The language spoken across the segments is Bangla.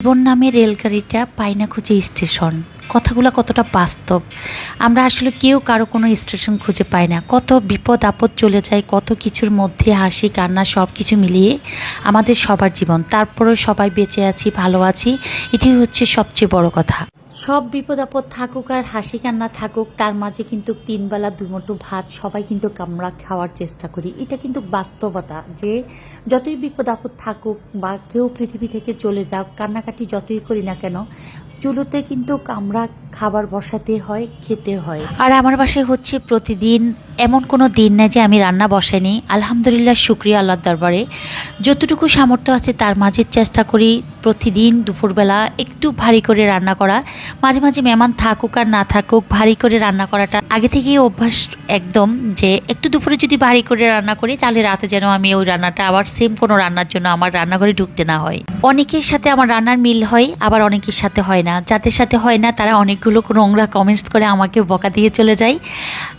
জীবন নামে রেলগাড়িটা পায়না খুঁজে স্টেশন। কথাগুলো কতটা বাস্তব? আমরা আসলে কেউ কারও কোনো স্টেশন খুঁজে পাই না। কত বিপদ আপদ চলে যায়, কত কিছুর মধ্যে হাসি, কান্না সব কিছু মিলিয়ে আমাদের সবার জীবন। তারপরেও সবাই বেঁচে আছি, ভালো আছি এটি হচ্ছে সবচেয়ে বড় কথা। সব বিপদ আপদ থাকুক আর হাসি কান্না থাকুক, তার মাঝে কিন্তু তিনবেলা দুমোটো ভাত সবাই কিন্তু আমরা খাওয়ার চেষ্টা করি। এটা কিন্তু বাস্তবতা যে যতই বিপদ আপদ থাকুক বা কেউ পৃথিবী থেকে চলে যাক, কান্নাকাটি যতই করি না কেন, চুলোতে কিন্তু আমরা খাবার বসাতে হয়, খেতে হয়। আর আমার বাসায় হচ্ছে প্রতিদিন এমন কোনো দিন নেই যে আমি রান্না বসাইনি আলহামদুলিল্লাহ, শুক্রিয়া আল্লাহর দরবারে। যতটুকু সামর্থ্য আছে তার মাঝে চেষ্টা করি প্রতিদিন দুপুরবেলা একটু ভারী করে রান্না করা। মাঝে মাঝে মেহমান থাকুক আর না থাকুক, ভারী করে রান্না করাটা আগে থেকেই অভ্যাস একদম যে একটু দুপুরে যদি ভারী করে রান্না করি, তাহলে রাতে যেন আমি ওই রান্নাটা আবার সেম কোনো রান্নার জন্য আমার রান্নাঘরে ঢুকতে না হয়। অনেকের সাথে আমার রান্নার মিল হয়, আবার অনেকের সাথে হয় না। যাদের সাথে হয় না, তারা অনেকগুলো নোংরা কমেন্টস করে আমাকে বকা দিয়ে চলে যায়।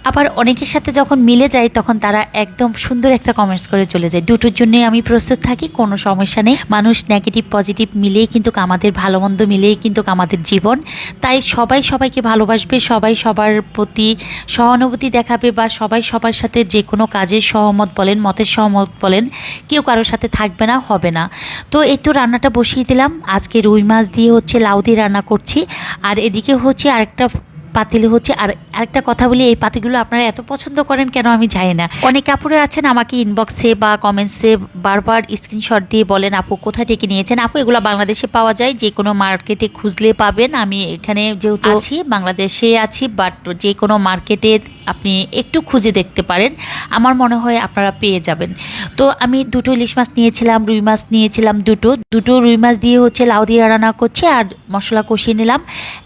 আবার অনেকের সাথে যখন মিলে যায় তখন তারা একদম সুন্দর একটা কমেন্টস করে চলে যায়। দুটোর জন্যই আমি প্রস্তুত থাকি, কোনো সমস্যা নেই। মানুষ নেগেটিভ পজিটিভ মিলেই কিন্তু আমাদের ভালো মন্দ মিলেই কিন্তু আমাদের জীবন। তাই সবাই সবাইকে ভালোবাসবে, সবাই সবার প্রতি সহানুভূতি দেখাবে বা সবাই সবার সাথে যে কোনো কাজে সহমত বলেন, মতের সহমত বলেন, কেউ কারোর সাথে থাকবে না, হবে না। তো এই তো রান্নাটা বসিয়ে দিলাম। আজকে রুই মাছ দিয়ে হচ্ছে লাউ দিয়ে রান্না করছি। আর এদিকে হচ্ছে আরেকটা পাতিলে হচ্ছে। আর আরেকটা কথা বলি, এই পাতিগুলো আপনারা এত পছন্দ করেন কেন আমি জানি না। অনেক কাপড়ে আছেন আমাকে ইনবক্সে বা কমেন্টসে বারবার স্ক্রিনশট দিয়ে বলেন, আপু কোথা থেকে নিয়েছেন? আপু, এগুলো বাংলাদেশে পাওয়া যায় যে কোনো মার্কেটে খুঁজলে পাবেন। আমি এখানে যেহেতু আছি, বাংলাদেশে আছি বাট যে কোনো মার্কেটে আপনি একটু খুঁজে দেখতে পারেন। আমার মনে হয় আপনারা পেয়ে যাবেন। তো আমি দুটো ইলিশ মাছ নিয়েছিলাম, রুই মাছ নিয়েছিলাম দুটো। দুটো রুই মাছ দিয়ে হচ্ছে লাউ দিয়ে রান্না করছি আর মশলা কষিয়ে নিলাম।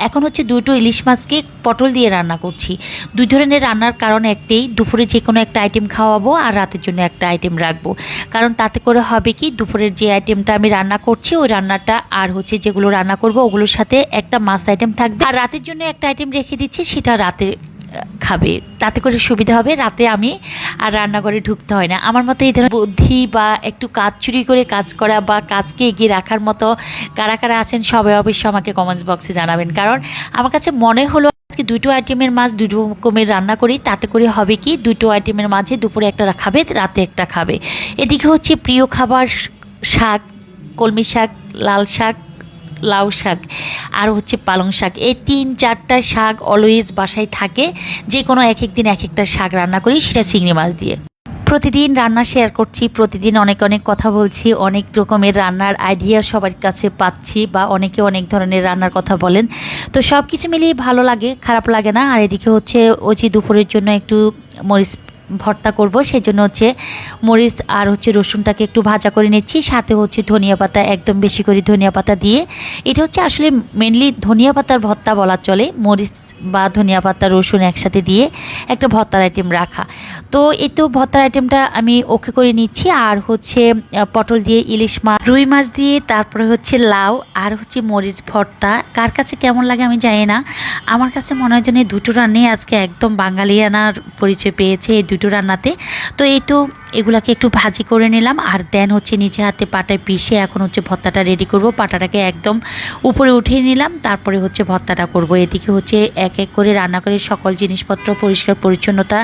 এখন হচ্ছে দুটো ইলিশ মাছকে পটল দিয়ে রান্না করছি। দুই ধরনের রান্নার কারণ একটাই, দুপুরে যে কোনো একটা আইটেম খাওয়াবো আর রাতের জন্য একটা আইটেম রাখব। কারণ তাতে করে হবে কি, দুপুরের যে আইটেমটা আমি রান্না করছি, ওই রান্নাটা আর হচ্ছে যেগুলো রান্না করব, ওগুলোর সাথে একটা মাছ আইটেম থাকবে। আর রাতের জন্য একটা আইটেম রেখে দিচ্ছি, সেটা রাতে খাবে, তাতে করে সুবিধা হবে, রাতে আমি আর রান্নাঘরে ঢুকতে হয় না। আমার মতো এই ধরনের বুদ্ধি বা একটু কাজ চুরি করে কাজ করা বা কাজকে এগিয়ে রাখার মতো কারা কারা আছেন, সবাই অবশ্যই আমাকে কমেন্টস বক্সে জানাবেন। কারণ আমার কাছে মনে হলো আজকে দুটো আইটেমের মাছ, দুটো রকমের রান্না করি, তাতে করে হবে কি, দুটো আইটেমের মাঝে দুপুরে একটা খাবে, রাতে একটা খাবে। এদিকে হচ্ছে প্রিয় খাবার শাক, কলমি শাক, লাল শাক লাউ শাক আর হচ্ছে পালং শাক। এই তিন, চারটা শাক অলওয়েজ বাসায় থাকে। যে কোনো এক এক দিন এক একটা শাক রান্না করি, সেটা চিংড়ি মাছ দিয়ে। প্রতিদিন রান্না শেয়ার করছি, প্রতিদিন অনেক অনেক কথা বলছি, অনেক রকমের রান্নার আইডিয়া সবার কাছে পাচ্ছি বা অনেকে অনেক ধরনের রান্নার কথা বলেন। তো সব কিছু মিলিয়ে ভালো লাগে, খারাপ লাগে না। আর এদিকে হচ্ছে ওচি দুপুরের জন্য একটু মরিচ ভর্তা করব সেই জন্য হচ্ছে মরিচ আর হচ্ছে রসুনটাকে একটু ভাজা করে নিচ্ছি, সাথে হচ্ছে ধনিয়া পাতা, একদম বেশি করে ধনিয়া পাতা দিয়ে। এটা হচ্ছে আসলে মেনলি ধনিয়া পাতার ভর্তা বলা চলে, মরিচ বা ধনিয়া পাতা, রসুন একসাথে দিয়ে একটা ভর্তার আইটেম রাখা। তো এই তো ভর্তার আইটেমটা আমি ওকে করে নিচ্ছি, আর হচ্ছে পটল দিয়ে ইলিশ মাছ, রুই মাছ দিয়ে, তারপরে হচ্ছে লাউ আর হচ্ছে মরিচ ভর্তা। কার কাছে কেমন লাগে আমি জানি না। আমার কাছে মনে হয় যেন দুটো রান্নাই আজকে একদম বাঙালিয়ানার পরিচয় পেয়েছে, এই দুটো রান্নাতে। তো এই তো এগুলাকে একটু ভাজি করে নিলাম। আর দেন হচ্ছে নিচে হাতে পাটায় পিষে এখন হচ্ছে ভর্তাটা রেডি করব। পাটাটাকে একদম উপরে উঠিয়ে নিলাম। তারপরে হচ্ছে ভর্তাটা করব। এদিকে হচ্ছে এক এক করে রান্না করে সকল জিনিসপত্র পরিষ্কার পরিচ্ছন্নতা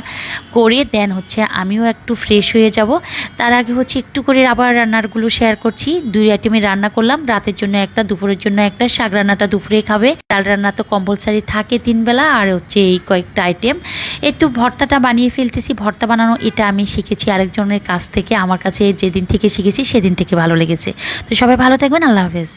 করে দেন হচ্ছে আমিও একটু ফ্রেশ হয়ে যাব। তার আগে হচ্ছে একটু করে আবার রান্নারগুলো শেয়ার করছি। দুই আইটেমে রান্না করলাম। রাতের জন্য একটা, দুপুরের জন্য একটা। শাক রান্নাটা দুপুরে খাবে। ডাল রান্না তো কম্পালসারি থাকে তিনবেলা। আর হচ্ছে এই কয়েকটা আইটেম একটু ভর্তাটা বানিয়ে ফেলতেছি। ভর্তা বানানো এটা আমি শিখেছি। আরেকজনের কাছ থেকে, আমার কাছে যেদিন থেকে শিখেছি, সেদিন থেকে ভালো লেগেছে। তো সবাই ভালো থাকবেন, আল্লাহ হাফেজ।